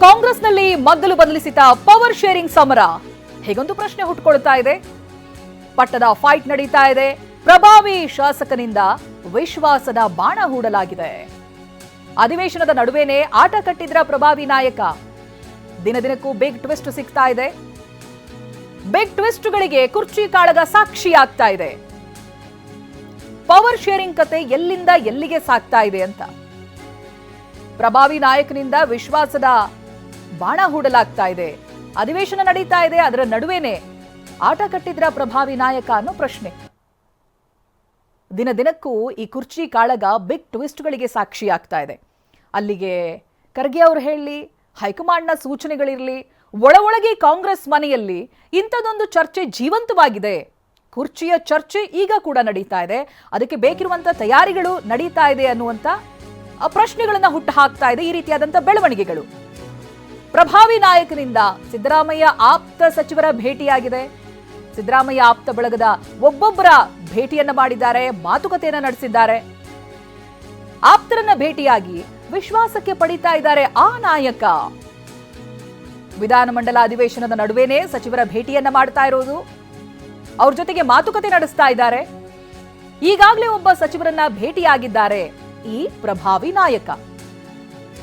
ಕಾಂಗ್ರೆಸ್ನಲ್ಲಿ ಮಗ್ಗಲು ಬದಲಿಸಿದ power sharing ಸಮರ. ಹೇಗೊಂದು ಪ್ರಶ್ನೆ ಹುಟ್ಟುಕೊಳ್ತಾ ಇದೆ. ಪಟ್ಟದ ಫೈಟ್ ನಡೀತಾ ಇದೆ. ಪ್ರಭಾವಿ ಶಾಸಕನಿಂದ ವಿಶ್ವಾಸದ ಬಾಣ ಹೂಡಲಾಗಿದೆ. ಅಧಿವೇಶನದ ನಡುವೆನೇ ಆಟ ಕಟ್ಟಿದ್ರ ಪ್ರಭಾವಿ ನಾಯಕ. ದಿನ ದಿನಕ್ಕೂ ಬಿಗ್ ಟ್ವಿಸ್ಟ್ ಸಿಗ್ತಾ ಇದೆ. ಬಿಗ್ ಟ್ವಿಸ್ಟ್ಗಳಿಗೆ ಕುರ್ಚಿ ಕಾಳಗ ಸಾಕ್ಷಿ ಆಗ್ತಾ ಇದೆ. ಪವರ್ ಶೇರಿಂಗ್ ಕತೆ ಎಲ್ಲಿಂದ ಎಲ್ಲಿಗೆ ಸಾಕ್ತಾ ಇದೆ ಅಂತ. ಪ್ರಭಾವಿ ನಾಯಕನಿಂದ ವಿಶ್ವಾಸದ ಬಾಣ ಹೂಡಲಾಗ್ತಾ ಇದೆ. ಅಧಿವೇಶನ ನಡೀತಾ ಇದೆ, ಅದರ ನಡುವೆನೆ ಆಟ ಕಟ್ಟಿದ್ರ ಪ್ರಭಾವಿ ನಾಯಕ ಅನ್ನೋ ಪ್ರಶ್ನೆ. ದಿನ ದಿನಕ್ಕೂ ಈ ಕುರ್ಚಿ ಕಾಳಗ ಬಿಗ್ ಟ್ವಿಸ್ಟ್ಗಳಿಗೆ ಸಾಕ್ಷಿ ಆಗ್ತಾ ಇದೆ. ಅಲ್ಲಿಗೆ ಖರ್ಗೆ ಅವರು ಹೇಳಿ, ಹೈಕಮಾಂಡ್ನ ಸೂಚನೆಗಳಿರಲಿ ಒಳ ಒಳಗೆ ಕಾಂಗ್ರೆಸ್ ಮನೆಯಲ್ಲಿ ಇಂಥದೊಂದು ಚರ್ಚೆ ಜೀವಂತವಾಗಿದೆ. ಕುರ್ಚಿಯ ಚರ್ಚೆ ಈಗ ಕೂಡ ನಡೀತಾ ಇದೆ. ಅದಕ್ಕೆ ಬೇಕಿರುವಂಥ ತಯಾರಿಗಳು ನಡೀತಾ ಇದೆ ಪ್ರಶ್ನೆಗಳನ್ನು ಪ್ರಶ್ನೆಗಳನ್ನ ಹುಟ್ಟು ಹಾಕ್ತಾ ಇದೆ ಈ ರೀತಿಯಾದಂಥ ಬೆಳವಣಿಗೆಗಳು. ಪ್ರಭಾವಿ ನಾಯಕನಿಂದ ಸಿದ್ದರಾಮಯ್ಯ ಆಪ್ತ ಸಚಿವರ ಭೇಟಿಯಾಗಿದೆ. ಸಿದ್ದರಾಮಯ್ಯ ಆಪ್ತ ಬಳಗದ ಒಬ್ಬೊಬ್ಬರ ಭೇಟಿಯನ್ನ ಮಾಡಿದ್ದಾರೆ, ಮಾತುಕತೆಯನ್ನ ನಡೆಸಿದ್ದಾರೆ. ಆಪ್ತರನ್ನ ಭೇಟಿಯಾಗಿ ವಿಶ್ವಾಸಕ್ಕೆ ಪಡಿತಾ ಇದ್ದಾರೆ ಆ ನಾಯಕ. ವಿಧಾನಮಂಡಲ ಅಧಿವೇಶನದ ನಡುವೆನೇ ಸಚಿವರ ಭೇಟಿಯನ್ನ ಮಾಡ್ತಾ ಇರೋದು ಅವ್ರ ಜೊತೆಗೆ ಮಾತುಕತೆ ನಡೆಸ್ತಾ ಇದ್ದಾರೆ. ಈಗಾಗಲೇ ಒಬ್ಬ ಸಚಿವರನ್ನ ಭೇಟಿಯಾಗಿದ್ದಾರೆ ಈ ಪ್ರಭಾವಿ ನಾಯಕ.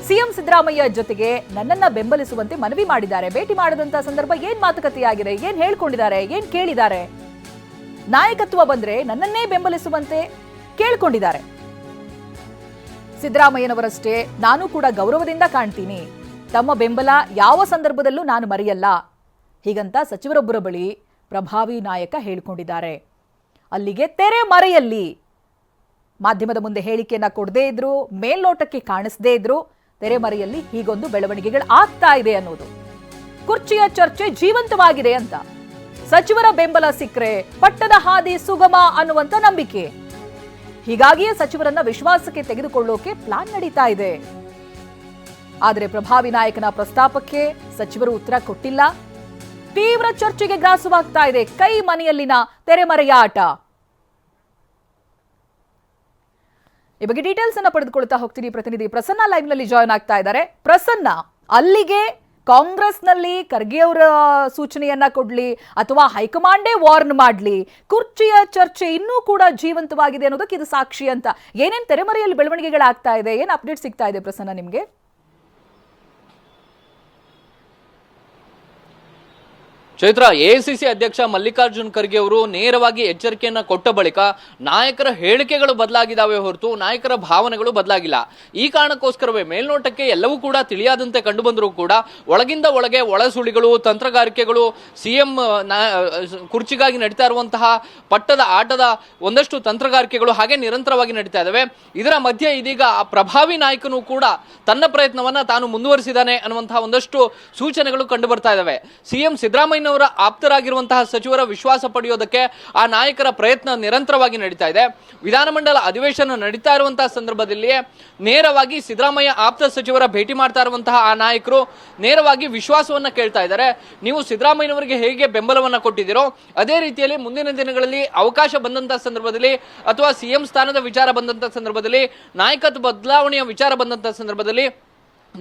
ಸಿಎಂ ಸಿದ್ದರಾಮಯ್ಯ ಜೊತೆಗೆ ನನ್ನನ್ನ ಬೆಂಬಲಿಸುವಂತೆ ಮನವಿ ಮಾಡಿದ್ದಾರೆ. ಭೇಟಿ ಮಾಡದಂತ ಸಂದರ್ಭ ಏನ್ ಮಾತುಕತೆಯಾಗಿದೆ? ಏನ್ ಹೇಳ್ಕೊಂಡಿದ್ದಾರೆ? ಏನ್ ಕೇಳಿದ್ದಾರೆ? ನಾಯಕತ್ವ ಬಂದ್ರೆ ನನ್ನನ್ನೇ ಬೆಂಬಲಿಸುವಂತೆ ಕೇಳ್ಕೊಂಡಿದ್ದಾರೆ. ಸಿದ್ದರಾಮಯ್ಯನವರಷ್ಟೇ ನಾನು ಕೂಡ ಗೌರವದಿಂದ ಕಾಣ್ತೀನಿ. ತಮ್ಮ ಬೆಂಬಲ ಯಾವ ಸಂದರ್ಭದಲ್ಲೂ ನಾನು ಮರೆಯಲ್ಲ. ಹೀಗಂತ ಸಚಿವರೊಬ್ಬರ ಬಳಿ ಪ್ರಭಾವಿ ನಾಯಕ ಹೇಳಿಕೊಂಡಿದ್ದಾರೆ. ಅಲ್ಲಿಗೆ ತೆರೆ ಮರೆಯಲ್ಲಿ ಮಾಧ್ಯಮದ ಮುಂದೆ ಹೇಳಿಕೆಯನ್ನ ಕೊಡದೇ ಇದ್ರು, ಮೇಲ್ನೋಟಕ್ಕೆ ಕಾಣಿಸದೇ ಇದ್ರು ತೆರೆಮರೆಯಲ್ಲಿ ಹೀಗೊಂದು ಬೆಳವಣಿಗೆಗಳು ಆಗ್ತಾ ಇದೆ ಅನ್ನೋದು. ಕುರ್ಚಿಯ ಚರ್ಚೆ ಜೀವಂತವಾಗಿದೆ ಅಂತ. ಸಚಿವರ ಬೆಂಬಲ ಸಿಕ್ಕರೆ ಪಟ್ಟದ ಹಾದಿ ಸುಗಮ ಅನ್ನುವಂತ ನಂಬಿಕೆ. ಹೀಗಾಗಿಯೇ ಸಚಿವರನ್ನ ವಿಶ್ವಾಸಕ್ಕೆ ತೆಗೆದುಕೊಳ್ಳೋಕೆ ಪ್ಲಾನ್ ನಡೀತಾ ಇದೆ. ಆದರೆ ಪ್ರಭಾವಿ ನಾಯಕನ ಪ್ರಸ್ತಾಪಕ್ಕೆ ಸಚಿವರು ಉತ್ತರ ಕೊಟ್ಟಿಲ್ಲ. ತೀವ್ರ ಚರ್ಚೆಗೆ ಗ್ರಾಸವಾಗ್ತಾ ಇದೆ ಕೈ ಮನೆಯಲ್ಲಿನ ತೆರೆಮರೆಯ ಆಟ. ಈ ಬಗ್ಗೆ ಡೀಟೇಲ್ಸ್ ಅನ್ನ ಪಡೆದುಕೊಳ್ತಾ ಹೋಗ್ತೀನಿ ಪ್ರತಿನಿಧಿ. ಪ್ರಸನ್ನ ಲೈವ್ನಲ್ಲಿ ಜಾಯ್ನ್ ಆಗ್ತಾ ಇದ್ದಾರೆ. ಪ್ರಸನ್ನ, ಅಲ್ಲಿಗೆ ಕಾಂಗ್ರೆಸ್ನಲ್ಲಿ ಖರ್ಗೆ ಅವರ ಸೂಚನೆಯನ್ನ ಕೊಡ್ಲಿ ಅಥವಾ ಹೈಕಮಾಂಡೇ ವಾರ್ನ್ ಮಾಡ್ಲಿ. ಕುರ್ಚಿಯ ಚರ್ಚೆ ಇನ್ನೂ ಕೂಡ ಜೀವಂತವಾಗಿದೆ ಅನ್ನೋದಕ್ಕೆ ಇದು ಸಾಕ್ಷಿ ಅಂತ. ಏನೇನು ತೆರೆಮರೆಯಲ್ಲಿ ಬೆಳವಣಿಗೆಗಳಾಗ್ತಾ ಇದೆ, ಏನು ಅಪ್ಡೇಟ್ ಸಿಗ್ತಾ ಇದೆ ಪ್ರಸನ್ನ ನಿಮ್ಗೆ? ಚೈತ್ರ ಎಐಸಿಸಿ ಅಧ್ಯಕ್ಷ ಮಲ್ಲಿಕಾರ್ಜುನ್ ಖರ್ಗೆ ಅವರು ನೇರವಾಗಿ ಎಚ್ಚರಿಕೆಯನ್ನ ಕೊಟ್ಟ ಬಳಿಕ ನಾಯಕರ ಹೇಳಿಕೆಗಳು ಬದಲಾಗಿದ್ದಾವೆ ಹೊರತು ನಾಯಕರ ಭಾವನೆಗಳು ಬದಲಾಗಿಲ್ಲ. ಈ ಕಾರಣಕ್ಕೋಸ್ಕರವೇ ಮೇಲ್ನೋಟಕ್ಕೆ ಎಲ್ಲವೂ ಕೂಡ ತಿಳಿಯಾದಂತೆ ಕಂಡು ಬಂದರೂ ಕೂಡ ಒಳಗಿಂದ ಒಳಗೆ ಒಳಸುಳಿಗಳು, ತಂತ್ರಗಾರಿಕೆಗಳು ಸಿಎಂ ಕುರ್ಚಿಗಾಗಿ ನಡೀತಾ ಇರುವಂತಹ ಪಟ್ಟದ ಆಟದ ಒಂದಷ್ಟು ತಂತ್ರಗಾರಿಕೆಗಳು ಹಾಗೆ ನಿರಂತರವಾಗಿ ನಡೀತಾ ಇದ್ದಾವೆ ಇದರ ಮಧ್ಯೆ ಇದೀಗ ಆ ಪ್ರಭಾವಿ ನಾಯಕನು ಕೂಡ ತನ್ನ ಪ್ರಯತ್ನವನ್ನ ತಾನು ಮುಂದುವರಿಸಿದ್ದಾನೆ ಅನ್ನುವಂತಹ ಒಂದಷ್ಟು ಸೂಚನೆಗಳು ಕಂಡು ಬರ್ತಾ ಇದ್ದಾವೆ ಸಿಎಂ ಸಿದ್ದರಾಮಯ್ಯನವರ ಆಪ್ತರಾಗಿರುವಂತಹ ಸಚಿವರ ವಿಶ್ವಾಸ ಪಡೆಯೋದಕ್ಕೆ ಆ ನಾಯಕರ ಪ್ರಯತ್ನ ನಿರಂತರವಾಗಿ ನಡೀತಾ ಇದೆ. ವಿಧಾನಮಂಡಲ ಅಧಿವೇಶನ ನಡೀತಾ ಇರುವಂತಹ ಸಂದರ್ಭದಲ್ಲಿಯೇ ನೇರವಾಗಿ ಸಿದ್ದರಾಮಯ್ಯ ಆಪ್ತ ಸಚಿವರ ಭೇಟಿ ಮಾಡ್ತಾ ಇರುವಂತಹ ಆ ನಾಯಕರು ನೇರವಾಗಿ ವಿಶ್ವಾಸವನ್ನ ಕೇಳ್ತಾ ಇದ್ದಾರೆ. ನೀವು ಸಿದ್ದರಾಮಯ್ಯನವರಿಗೆ ಹೇಗೆ ಬೆಂಬಲವನ್ನ ಕೊಟ್ಟಿದ್ದೀರೋ, ಅದೇ ರೀತಿಯಲ್ಲಿ ಮುಂದಿನ ದಿನಗಳಲ್ಲಿ ಅವಕಾಶ ಬಂದಂತಹ ಸಂದರ್ಭದಲ್ಲಿ ಅಥವಾ ಸಿಎಂ ಸ್ಥಾನದ ವಿಚಾರ ಬಂದಂತಹ ಸಂದರ್ಭದಲ್ಲಿ ನಾಯಕತ್ವ ಬದಲಾವಣೆಯ ವಿಚಾರ ಬಂದಂತಹ ಸಂದರ್ಭದಲ್ಲಿ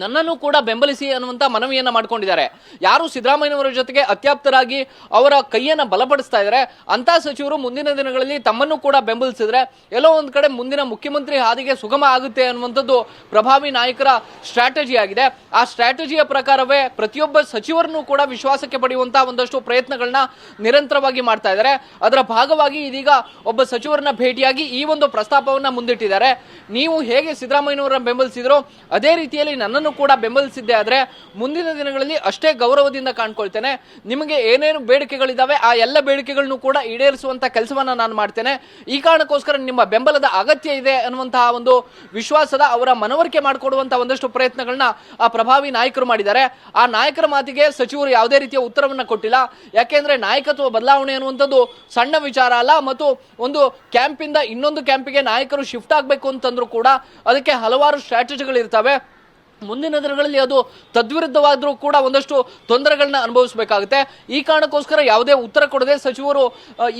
ನನ್ನನ್ನು ಕೂಡ ಬೆಂಬಲಿಸಿ ಅನ್ನುವಂತ ಮನವಿಯನ್ನ ಮಾಡ್ಕೊಂಡಿದ್ದಾರೆ. ಯಾರು ಸಿದ್ದರಾಮಯ್ಯನವರ ಜೊತೆಗೆ ಅತ್ಯಾಪ್ತರಾಗಿ ಅವರ ಕೈಯನ್ನ ಬಲಪಡಿಸ್ತಾ ಇದ್ದಾರೆ ಅಂತ ಸಚಿವರು ಮುಂದಿನ ದಿನಗಳಲ್ಲಿ ತಮ್ಮನ್ನು ಕೂಡ ಬೆಂಬಲಿಸಿದ್ರೆ ಎಲ್ಲೋ ಒಂದು ಕಡೆ ಮುಂದಿನ ಮುಖ್ಯಮಂತ್ರಿ ಹಾದಿಗೆ ಸುಗಮ ಆಗುತ್ತೆ ಅನ್ನುವಂಥದ್ದು ಪ್ರಭಾವಿ ನಾಯಕರ ಸ್ಟ್ರಾಟಜಿ ಆಗಿದೆ. ಆ ಸ್ಟ್ರಾಟಜಿಯ ಪ್ರಕಾರವೇ ಪ್ರತಿಯೊಬ್ಬ ಸಚಿವರನ್ನು ಕೂಡ ವಿಶ್ವಾಸಕ್ಕೆ ಪಡೆಯುವಂಥ ಒಂದಷ್ಟು ಪ್ರಯತ್ನಗಳನ್ನ ನಿರಂತರವಾಗಿ ಮಾಡ್ತಾ ಇದ್ದಾರೆ. ಅದರ ಭಾಗವಾಗಿ ಇದೀಗ ಒಬ್ಬ ಸಚಿವರನ್ನ ಭೇಟಿಯಾಗಿ ಈ ಒಂದು ಪ್ರಸ್ತಾಪವನ್ನು ಮುಂದಿಟ್ಟಿದ್ದಾರೆ. ನೀವು ಹೇಗೆ ಸಿದ್ದರಾಮಯ್ಯನವರನ್ನ ಬೆಂಬಲಿಸಿದ್ರೋ, ಅದೇ ರೀತಿಯಲ್ಲಿ ಕೂಡ ಬೆಂಬಲಿಸಿದ್ದೆ, ಆದರೆ ಮುಂದಿನ ದಿನಗಳಲ್ಲಿ ಅಷ್ಟೇ ಗೌರವದಿಂದ ಕಾಣ್ಕೊಳ್ತೇನೆ. ನಿಮಗೆ ಏನೇನು ಬೇಡಿಕೆಗಳಿದ್ದಾವೆ ಆ ಎಲ್ಲ ಬೇಡಿಕೆಗಳನ್ನು ಕೂಡ ಈಡೇರಿಸುವಂಥ ಕೆಲಸವನ್ನು ನಾನು ಮಾಡ್ತೇನೆ. ಈ ಕಾರಣಕ್ಕೋಸ್ಕರ ನಿಮ್ಮ ಬೆಂಬಲದ ಅಗತ್ಯ ಇದೆ ಅನ್ನುವಂತಹ ಒಂದು ವಿಶ್ವಾಸದ ಅವರ ಮನವರಿಕೆ ಮಾಡಿಕೊಡುವಂತಹ ಒಂದಷ್ಟು ಪ್ರಯತ್ನಗಳನ್ನ ಆ ಪ್ರಭಾವಿ ನಾಯಕರು ಮಾಡಿದ್ದಾರೆ. ಆ ನಾಯಕರ ಮಾತಿಗೆ ಸಚಿವರು ಯಾವುದೇ ರೀತಿಯ ಉತ್ತರವನ್ನು ಕೊಟ್ಟಿಲ್ಲ. ಯಾಕೆಂದ್ರೆ ನಾಯಕತ್ವ ಬದಲಾವಣೆ ಅನ್ನುವಂಥದ್ದು ಸಣ್ಣ ವಿಚಾರ ಅಲ್ಲ, ಮತ್ತು ಒಂದು ಕ್ಯಾಂಪಿಂದ ಇನ್ನೊಂದು ಕ್ಯಾಂಪಿಗೆ ನಾಯಕರು ಶಿಫ್ಟ್ ಆಗಬೇಕು ಅಂತಂದ್ರೂ ಕೂಡ ಅದಕ್ಕೆ ಹಲವಾರು ಸ್ಟ್ರಾಟಜಿಗಳು ಇರ್ತವೆ ಮುಂದಿನ ದಿನಗಳಲ್ಲಿ ಅದು ತದ್ವಿರುದ್ಧವಾದರೂ ಕೂಡ ಒಂದಷ್ಟು ತೊಂದರೆಗಳನ್ನ ಅನುಭವಿಸಬೇಕಾಗುತ್ತೆ. ಈ ಕಾರಣಕ್ಕೋಸ್ಕರ ಯಾವುದೇ ಉತ್ತರ ಕೊಡದೆ ಸಚಿವರು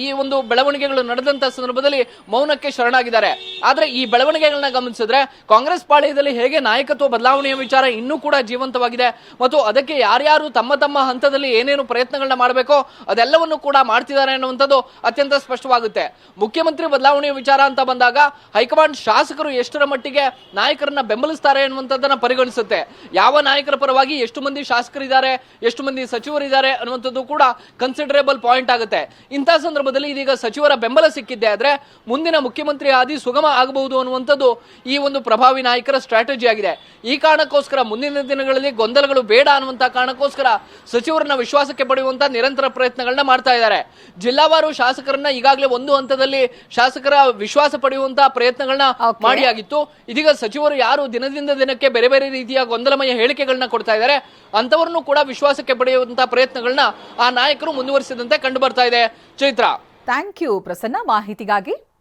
ಈ ಒಂದು ಬೆಳವಣಿಗೆಗಳು ನಡೆದಂತ ಸಂದರ್ಭದಲ್ಲಿ ಮೌನಕ್ಕೆ ಶರಣಾಗಿದ್ದಾರೆ. ಆದ್ರೆ ಈ ಬೆಳವಣಿಗೆಗಳನ್ನ ಗಮನಿಸಿದ್ರೆ ಕಾಂಗ್ರೆಸ್ ಪಾಳ್ಯದಲ್ಲಿ ಹೇಗೆ ನಾಯಕತ್ವ ಬದಲಾವಣೆಯ ವಿಚಾರ ಇನ್ನೂ ಕೂಡ ಜೀವಂತವಾಗಿದೆ. ಮತ್ತು ಅದಕ್ಕೆ ಯಾರ್ಯಾರು ತಮ್ಮ ತಮ್ಮ ಹಂತದಲ್ಲಿ ಏನೇನು ಪ್ರಯತ್ನಗಳನ್ನ ಮಾಡಬೇಕೋ ಅದೆಲ್ಲವನ್ನು ಕೂಡ ಮಾಡ್ತಿದ್ದಾರೆ ಅನ್ನುವಂಥದ್ದು ಅತ್ಯಂತ ಸ್ಪಷ್ಟವಾಗುತ್ತೆ. ಮುಖ್ಯಮಂತ್ರಿ ಬದಲಾವಣೆಯ ವಿಚಾರ ಅಂತ ಬಂದಾಗ ಹೈಕಮಾಂಡ್ ಶಾಸಕರು ಎಷ್ಟರ ಮಟ್ಟಿಗೆ ನಾಯಕರನ್ನ ಬೆಂಬಲಿಸ್ತಾರೆ ಅನ್ನುವಂಥದ್ದನ್ನ ಪರಿಗಣಿಸುತ್ತೆ ಯಾವ ನಾಯಕರ ಪರವಾಗಿ ಎಷ್ಟು ಮಂದಿ ಶಾಸಕರಿದ್ದಾರೆ ಎಷ್ಟು ಮಂದಿ ಸಚಿವರಿದ್ದಾರೆ ಅನ್ನುವಂಥದ್ದು ಕೂಡ ಕನ್ಸಿಡರೇಬಲ್ ಪಾಯಿಂಟ್ ಆಗುತ್ತೆ. ಇಂತಹ ಸಂದರ್ಭದಲ್ಲಿ ಇದೀಗ ಸಚಿವರ ಬೆಂಬಲ ಸಿಕ್ಕಿದ್ದೆ ಆದ್ರೆ ಮುಂದಿನ ಮುಖ್ಯಮಂತ್ರಿ ಆದಿ ಸುಗಮ ಆಗಬಹುದು ಅನ್ನುವಂಥದ್ದು ಈ ಒಂದು ಪ್ರಭಾವಿ ನಾಯಕರ ಸ್ಟ್ರಾಟಜಿ ಆಗಿದೆ. ಈ ಕಾರಣಕ್ಕೋಸ್ಕರ ಮುಂದಿನ ದಿನಗಳಲ್ಲಿ ಗೊಂದಲಗಳು ಬೇಡ ಅನ್ನುವಂತ ಕಾರಣಕ್ಕೋಸ್ಕರ ಸಚಿವರನ್ನ ವಿಶ್ವಾಸಕ್ಕೆ ಪಡೆಯುವಂತ ನಿರಂತರ ಪ್ರಯತ್ನಗಳನ್ನ ಮಾಡ್ತಾ ಇದ್ದಾರೆ. ಜಿಲ್ಲಾವಾರು ಶಾಸಕರನ್ನ ಈಗಾಗಲೇ ಒಂದು ಹಂತದಲ್ಲಿ ಶಾಸಕರ ವಿಶ್ವಾಸ ಪಡೆಯುವಂತಹ ಪ್ರಯತ್ನಗಳನ್ನ. ಮಾಡಿ ಆಗಿತ್ತು ಇದೀಗ ಸಚಿವರು ಯಾರು ದಿನದಿಂದ ದಿನಕ್ಕೆ ಬೇರೆ ಬೇರೆ ರೀತಿಯ ಗೊಂದಲಮಯ ಹೇಳಿಕೆಗಳನ್ನ ಕೊಡ್ತಾ ಇದ್ದಾರೆ. ಅಂತವರನ್ನು ಕೂಡ ವಿಶ್ವಾಸಕ್ಕೆ ಪಡೆಯುವಂತಹ ಪ್ರಯತ್ನಗಳನ್ನ ಆ ನಾಯಕರು ಮುಂದುವರಿಸಿದಂತೆ ಕಂಡು ಬರ್ತಾ ಇದೆ. ಚೈತ್ರ. Thank you Prasanna. ಮಾಹಿತಿಗಾಗಿ